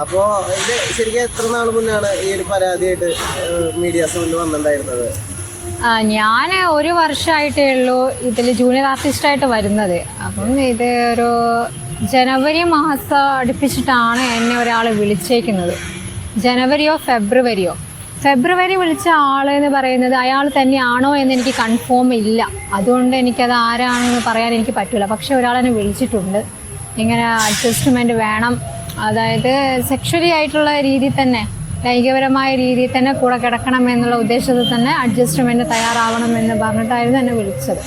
അപ്പോ ഇത് ശരിക്കും എത്ര നാൾ മുന്നാണ് ഈ ഒരു പരാതിയായിട്ട് മീഡിയാസ് മുന്നിൽ വന്നിട്ടുണ്ടായിരുന്നത്? ഞാൻ ഒരു വർഷമായിട്ടേ ഉള്ളൂ ഇതിൽ ജൂനിയർ ആർട്ടിസ്റ്റ് ആയിട്ട് വരുന്നത്. അപ്പം ഇത് ഒരു ജനുവരി മാസം അടുപ്പിച്ചിട്ടാണ് എന്നെ ഒരാൾ വിളിച്ചേക്കുന്നത്. ജനുവരിയോ ഫെബ്രുവരിയോ. ഫെബ്രുവരി വിളിച്ച ആൾ എന്ന് പറയുന്നത് അയാൾ തന്നെയാണോ എന്ന് എനിക്ക് കൺഫേം ഇല്ല. അതുകൊണ്ട് എനിക്കത് ആരാണെന്ന് പറയാൻ എനിക്ക് പറ്റില്ല പക്ഷെ ഒരാളെന്നെ വിളിച്ചിട്ടുണ്ട്. ഇങ്ങനെ അഡ്ജസ്റ്റ്മെന്റ് വേണം അതായത് സെക്ഷലി ആയിട്ടുള്ള രീതി തന്നെ ലൈംഗികപരമായ രീതിയിൽ തന്നെ കൂടെ കിടക്കണം എന്നുള്ള ഉദ്ദേശത്തിൽ തന്നെ അഡ്ജസ്റ്റ്മെന്റ് തയ്യാറാവണം എന്ന് പറഞ്ഞിട്ടായിരുന്നു എന്നെ വിളിച്ചത്.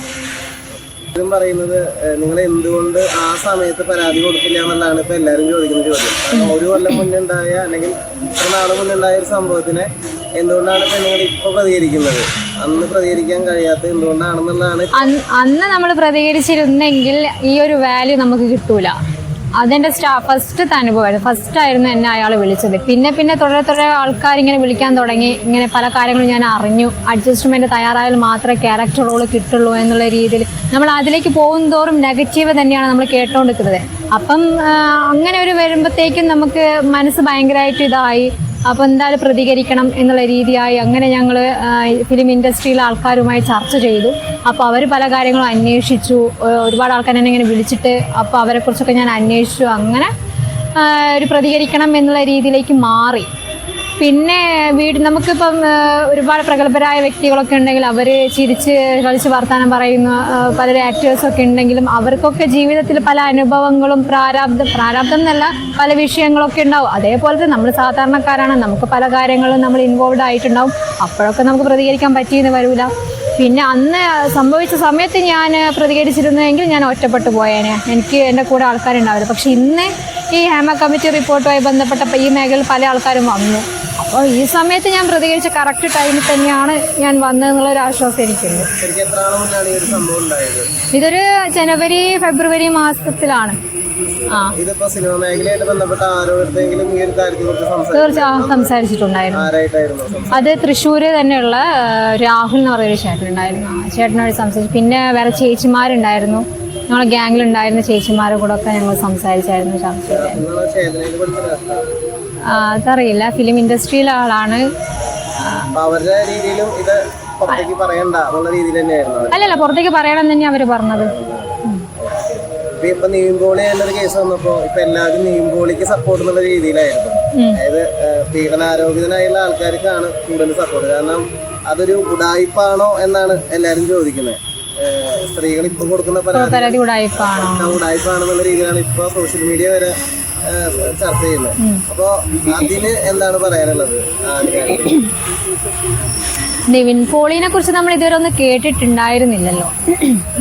ഇതും പറയുന്നത് നിങ്ങൾ എന്തുകൊണ്ട് ആ സമയത്ത് പരാതി കൊടുക്കില്ല എന്നുള്ളതാണ് ഇപ്പൊ എല്ലാവരും ചോദിക്കുന്ന ചോദ്യം. ഒരു കൊല്ലം മുന്നേ ഉണ്ടായ അല്ലെങ്കിൽ ഇത്ര നാൾ മുന്നേ ഉണ്ടായ ഒരു സംഭവത്തിനെ എന്തുകൊണ്ടാണ് ഇപ്പൊ നിങ്ങൾ ഇപ്പൊ പ്രതികരിക്കുന്നത്? അന്ന് പ്രതികരിക്കാൻ കഴിയാത്ത എന്തുകൊണ്ടാണെന്നുള്ളതാണ് അന്ന് നമ്മൾ പ്രതികരിച്ചിരുന്നെങ്കിൽ ഈ ഒരു വാല്യൂ നമുക്ക് കിട്ടൂല. അതെന്റെ സ്റ്റാ ഫസ്റ്റത്തെ അനുഭവമായിരുന്നു ഫസ്റ്റ് ആയിരുന്നു എന്നെ അയാൾ വിളിച്ചത്. പിന്നെ പിന്നെ തുടരെ തുടരെ ആൾക്കാർ ഇങ്ങനെ വിളിക്കാൻ തുടങ്ങി. ഇങ്ങനെ പല കാര്യങ്ങളും ഞാൻ അറിഞ്ഞു. അഡ്ജസ്റ്റ്മെന്റ് തയ്യാറായാൽ മാത്രമേ ക്യാരക്ടർ റോൾ കിട്ടുള്ളൂ എന്നുള്ള രീതിയിൽ നമ്മൾ അതിലേക്ക് പോകും തോറും നെഗറ്റീവ് തന്നെയാണ് നമ്മൾ കേട്ടോണ്ടിരിക്കുന്നത്. അപ്പം അങ്ങനെ ഒരു വരുമ്പോഴത്തേക്കും നമുക്ക് മനസ്സ് ഭയങ്കരമായിട്ട് ഇതായി. അപ്പോൾ എന്തായാലും പ്രതികരിക്കണം എന്നുള്ള രീതിയായി അങ്ങനെ ഞങ്ങൾ ഫിലിം ഇൻഡസ്ട്രിയിലെ ആൾക്കാരുമായി ചർച്ച ചെയ്തു. അപ്പോൾ അവർ പല കാര്യങ്ങളും അന്വേഷിച്ചു. ഒരുപാട് ആൾക്കാർ എന്നെ ഇങ്ങനെ വിളിച്ചിട്ട് അപ്പോൾ അവരെക്കുറിച്ചൊക്കെ ഞാൻ അന്വേഷിച്ചു. അങ്ങനെ ഒരു പ്രതികരിക്കണം എന്നുള്ള രീതിയിലേക്ക് മാറി. പിന്നെ വീട് നമുക്കിപ്പം ഒരുപാട് പ്രഗത്ഭരായ വ്യക്തികളൊക്കെ ഉണ്ടെങ്കിൽ അവർ ചിരിച്ച് കളിച്ച് വർത്തമാനം പറയുന്ന പല ആക്ടേഴ്സൊക്കെ ഉണ്ടെങ്കിലും അവർക്കൊക്കെ ജീവിതത്തിൽ പല അനുഭവങ്ങളും പ്രാരാബ്ദം പ്രാരാബ്ദം എന്നല്ല പല വിഷയങ്ങളൊക്കെ ഉണ്ടാവും. അതേപോലെ തന്നെ നമ്മൾ സാധാരണക്കാരാണ്. നമുക്ക് പല കാര്യങ്ങളും നമ്മൾ ഇൻവോൾവ് ആയിട്ടുണ്ടാവും. അപ്പോഴൊക്കെ നമുക്ക് പ്രതികരിക്കാൻ പറ്റിയെന്ന് വരില്ല പിന്നെ അന്ന് സംഭവിച്ച സമയത്ത് ഞാൻ പ്രതികരിച്ചിരുന്നെങ്കിൽ ഞാൻ ഒറ്റപ്പെട്ടു പോയേനെ. എനിക്ക് എന്റെ കൂടെ ആൾക്കാരുണ്ടാവില്ല. പക്ഷെ ഇന്ന് ഈ ഹേമ കമ്മിറ്റി റിപ്പോർട്ടുമായി ബന്ധപ്പെട്ട ഈ മേഖലയിൽ പല ആൾക്കാരും വന്നു. അപ്പോൾ ഈ സമയത്ത് ഞാൻ പ്രതികരിച്ച കറക്റ്റ് ടൈമിൽ തന്നെയാണ് ഞാൻ വന്നതെന്നുള്ളൊരു ആശ്വാസം എനിക്കുണ്ട്. ഇതൊരു ജനുവരി ഫെബ്രുവരി മാസത്തിലാണ്. ഇതിപ്പോ സിനിമ മേഖലയായിട്ട് ബന്ധപ്പെട്ട ആരോടെങ്കിലും ഈ ഒരു കാര്യത്തെ കുറിച്ച് സംസാരിച്ചിട്ടുണ്ടായിരുന്നു? അത് തൃശ്ശൂര് തന്നെയുള്ള രാഹുൽ എന്ന് പറയുന്ന ചേട്ടനുണ്ടായിരുന്നു. ആ ചേട്ടനോട് സംസാരിച്ചു. പിന്നെ വേറെ ചേച്ചിമാരുണ്ടായിരുന്നു. ഞങ്ങളെ ഗ്യാങ്ങിലുണ്ടായിരുന്ന ചേച്ചിമാരെ കൂടെ ഒക്കെ ഞങ്ങൾ സംസാരിച്ചായിരുന്നു ചർച്ച അതറിയില്ല. ഫിലിം ഇൻഡസ്ട്രിയിലെ ആളാണ്. അവരുടെ രീതിയിലും ഇത് പുറത്തേക്ക് പറയണ്ട എന്നുള്ള രീതിയിൽ തന്നെയായിരുന്നു അവർ. അല്ലല്ല പുറത്തേക്ക് പറയണം തന്നെ അവർ പറഞ്ഞത്. ഇപ്പൊ ഇപ്പൊ നീമ്പോളി എന്നൊരു കേസ് വന്നപ്പോ ഇപ്പൊ എല്ലാവരും നീമ്പോളിക്ക് സപ്പോർട്ട് എന്നുള്ള രീതിയിലായിരുന്നു. അതായത് പീഡനാരോഗ്യത്തിനായുള്ള ആൾക്കാർക്കാണ് കൂടുതൽ സപ്പോർട്ട് കാരണം അതൊരു ഉടായിപ്പാണോ എന്നാണ് എല്ലാരും ചോദിക്കുന്നത്. സ്ത്രീകൾ ഇപ്പൊ കൊടുക്കുന്ന പരാതി ഉടായ്പാണോ? ഉടായിപ്പാണെന്നുള്ള രീതിയിലാണ് ഇപ്പൊ സോഷ്യൽ മീഡിയ വരെ ചർച്ച ചെയ്യുന്നത്. അപ്പോ അതിന് എന്താണ് പറയാനുള്ളത്? നിവിൻ പോളിനെ കുറിച്ച് നമ്മൾ ഇതുവരെ ഒന്നും കേട്ടിട്ടുണ്ടായിരുന്നില്ലല്ലോ.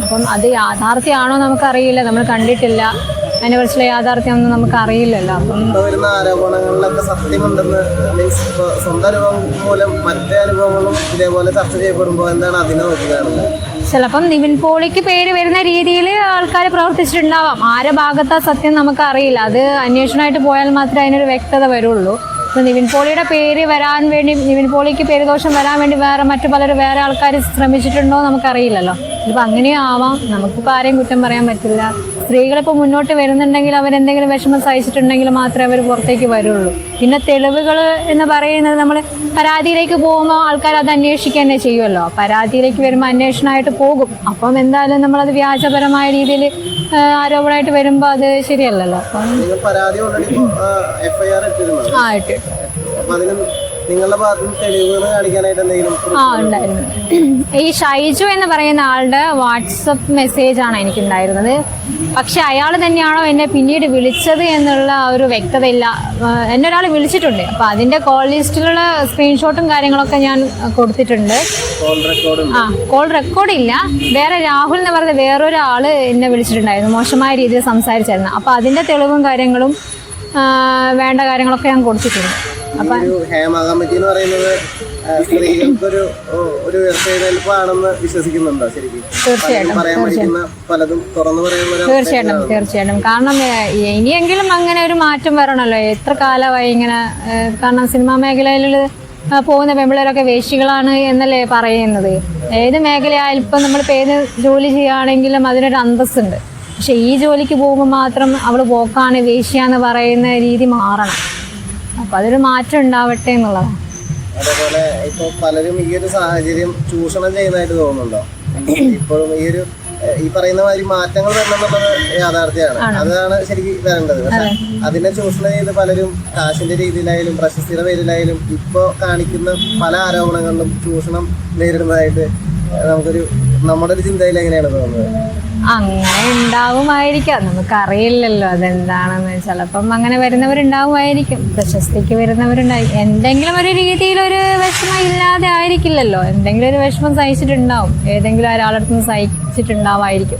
അപ്പം അത് യാഥാർത്ഥ്യമാണോ നമുക്കറിയില്ല. നമ്മൾ കണ്ടിട്ടില്ല. അതിനെ കുറിച്ചുള്ള യാഥാർത്ഥ്യം യാഥാർത്ഥ്യമൊന്നും നമുക്ക് അറിയില്ലല്ലോ അപ്പം വരുന്ന ആരോപണങ്ങളിലൊക്കെ സത്യമുണ്ടെന്ന് മീൻസ് ഇപ്പൊ സ്വന്തം അനുഭവം മൂലം മറ്റേ അനുഭവങ്ങളും ഇതേപോലെ ചർച്ച ചെയ്യപ്പെടുമ്പോൾ എന്താണ് അതിനെ നോക്കി കാണുന്നത്? ചിലപ്പം നിവിൻ പോളിക്ക് പേര് വരുന്ന രീതിയിൽ ആൾക്കാർ പ്രവർത്തിച്ചിട്ടുണ്ടാവാം. ആരെ ഭാഗത്താ സത്യം നമുക്കറിയില്ല. അത് അന്വേഷണമായിട്ട് പോയാൽ മാത്രമേ അതിനൊരു വ്യക്തത വരുള്ളൂ. നിവിൻ പോളിയുടെ പേര് വരാൻ വേണ്ടി നിവിൻ പോളിക്ക് പേരുദോഷം വരാൻ വേണ്ടി വേറെ മറ്റു പലരും വേറെ ആൾക്കാർ ശ്രമിച്ചിട്ടുണ്ടോ നമുക്കറിയില്ലല്ലോ. ഇപ്പൊ അങ്ങനെയും ആവാം നമുക്കിപ്പോൾ ആരെയും കുറ്റം പറയാൻ പറ്റില്ല. സ്ത്രീകളിപ്പോൾ മുന്നോട്ട് വരുന്നുണ്ടെങ്കിൽ അവരെന്തെങ്കിലും വിഷമം സഹിച്ചിട്ടുണ്ടെങ്കിൽ മാത്രമേ അവർ പുറത്തേക്ക് വരുള്ളൂ. പിന്നെ തെളിവുകൾ എന്ന് പറയുന്നത് നമ്മൾ പരാതിയിലേക്ക് പോകുമ്പോൾ ആൾക്കാർ അത് അന്വേഷിക്കുക തന്നെ ചെയ്യുമല്ലോ പരാതിയിലേക്ക് വരുമ്പോൾ അന്വേഷണമായിട്ട് പോകും. അപ്പം എന്തായാലും നമ്മളത് വ്യാജപരമായ രീതിയിൽ ആരോപണമായിട്ട് വരുമ്പോൾ അത് ശരിയല്ലല്ലോ. അപ്പം ആ പരാതി നിങ്ങളുടെ തെളിവുകൾ കാണിക്കാനായിട്ട് എന്തെങ്കിലും ആ ഉണ്ടായിരുന്നു. ഈ ഷൈജു എന്ന് പറയുന്ന ആളുടെ വാട്സപ്പ് മെസ്സേജ് ആണ് എനിക്ക് ഉണ്ടായിരുന്നത് പക്ഷെ അയാൾ തന്നെയാണോ എന്നെ പിന്നീട് വിളിച്ചത് എന്നുള്ള ഒരു വ്യക്തതയില്ല. എന്നെ ഒരാൾ വിളിച്ചിട്ടുണ്ട്. അപ്പൊ അതിന്റെ കോൾ ലിസ്റ്റിലുള്ള സ്ക്രീൻഷോട്ടും കാര്യങ്ങളൊക്കെ ഞാൻ കൊടുത്തിട്ടുണ്ട്. ആ കോൾ റെക്കോർഡ് ഇല്ല. വേറെ രാഹുൽ എന്ന് പറയുന്ന വേറൊരാൾ എന്നെ വിളിച്ചിട്ടുണ്ടായിരുന്നു. മോശമായ രീതിയിൽ സംസാരിച്ചായിരുന്നു. അപ്പൊ അതിന്റെ തെളിവും കാര്യങ്ങളും വേണ്ട കാര്യങ്ങളൊക്കെ ഞാൻ കൊടുത്തിട്ടുണ്ട്. ഒരു ഹേമ കമ്മിറ്റി എന്ന് പറയുന്നത് സ്ത്രീകൾക്കൊരു ഒരു ഉയർത്തെഴുന്നേൽപ്പാണെന്ന് വിശ്വസിക്കുന്നുണ്ടോ ശരിക്കും? തീർച്ചയായിട്ടും, പലതും തുറന്നു പറയുന്ന തീർച്ചയായിട്ടും തീർച്ചയായിട്ടും. കാരണം ഇനിയെങ്കിലും അങ്ങനെ ഒരു മാറ്റം വരണല്ലോ. എത്ര കാലമായി ഇങ്ങനെ കാരണം സിനിമാ മേഖലയിൽ പോകുന്ന പെമ്പിളരൊക്കെ വേശികളാണ് എന്നല്ലേ പറയുന്നത്. ഏത് മേഖലയായാലും ഇപ്പം നമ്മളിപ്പോൾ ഏത് ജോലി ചെയ്യുകയാണെങ്കിലും അതിനൊരു അന്തസ്സുണ്ട്. പക്ഷെ ഈ ജോലിക്ക് പോകുമ്പോൾ മാത്രം അവൾ പോക്കാണ് വേശിയാന്ന് പറയുന്ന രീതി മാറണം. അപ്പൊ അതൊരു മാറ്റം ഉണ്ടാവട്ടെ എന്നുള്ളതാണ് അതേപോലെ ഇപ്പൊ പലരും ഈ ഒരു സാഹചര്യം ചൂഷണം ചെയ്യുന്നതായിട്ട് തോന്നുന്നുണ്ടോ? ഇപ്പോഴും ഈ ഒരു ഈ പറയുന്ന മാതിരി മാറ്റങ്ങൾ വരണം എന്നുള്ളത് യാഥാർത്ഥ്യമാണ് അതാണ് ശരിക്കും വരേണ്ടത്. പക്ഷെ അതിനെ ചൂഷണം ചെയ്ത് പലരും കാശിന്റെ രീതിയിലായാലും പ്രശസ്തിയുടെ പേരിലായാലും ഇപ്പോ കാണിക്കുന്ന പല ആരോപണങ്ങളിലും ചൂഷണം നേരിടുന്നതായിട്ട് നമുക്കൊരു നമ്മുടെ ചിന്തയിൽ എങ്ങനെയാണ് തോന്നുന്നത്? അങ്ങനെ ഉണ്ടാവുമായിരിക്കാം. നമുക്കറിയില്ലല്ലോ അതെന്താണെന്ന്. ചിലപ്പം അങ്ങനെ വരുന്നവരുണ്ടാവുമായിരിക്കും. പ്രശസ്തിക്ക് വരുന്നവരുണ്ടായി എന്തെങ്കിലും ഒരു രീതിയിൽ ഒരു വിഷമം ഇല്ലാതെ ആയിരിക്കില്ലല്ലോ. എന്തെങ്കിലും ഒരു വിഷമം സഹിച്ചിട്ടുണ്ടാവും. ഏതെങ്കിലും ഒരാളടുത്ത് സഹിച്ചിട്ടുണ്ടാവായിരിക്കും.